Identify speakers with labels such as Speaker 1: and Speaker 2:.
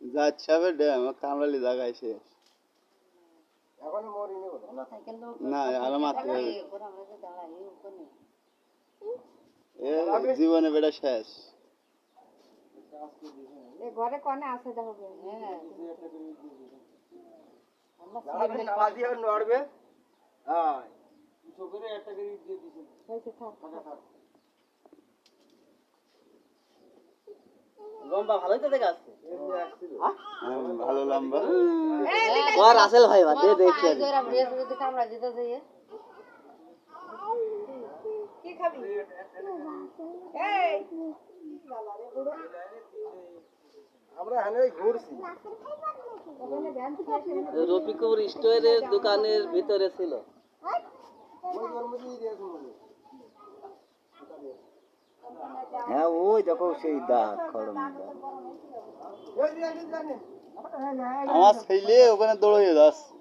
Speaker 1: যাচ্ছে হবে ড্যাম কামড়ালি জায়গায় শেষ না আরও জীবনে বেটা শেষ।
Speaker 2: ঘরে কনে আছে দেখো গে।
Speaker 3: হ্যাঁ।
Speaker 4: আপনি নালা দিয়ে নড়বে?
Speaker 5: লম্বা ভালোই তো দেখে আসছে
Speaker 1: হ্যাঁ, ভালো লম্বা।
Speaker 5: ওর আসেল ভাই বা দে দেখি
Speaker 3: কামড়া দিতে যাই
Speaker 2: কি খাবি? এই
Speaker 4: আমরা এখানে ঘুরছি।
Speaker 5: রফিকুর স্টোরের দোকানের ভিতরে ছিল
Speaker 4: ওই ওর মধ্যেই দিয়েছে মনে
Speaker 5: হ্যাঁ ওই দেখো সেই দাগ খড়ম
Speaker 1: আমার ছেলে ওখানে দৌড়ে যাচ্ছে।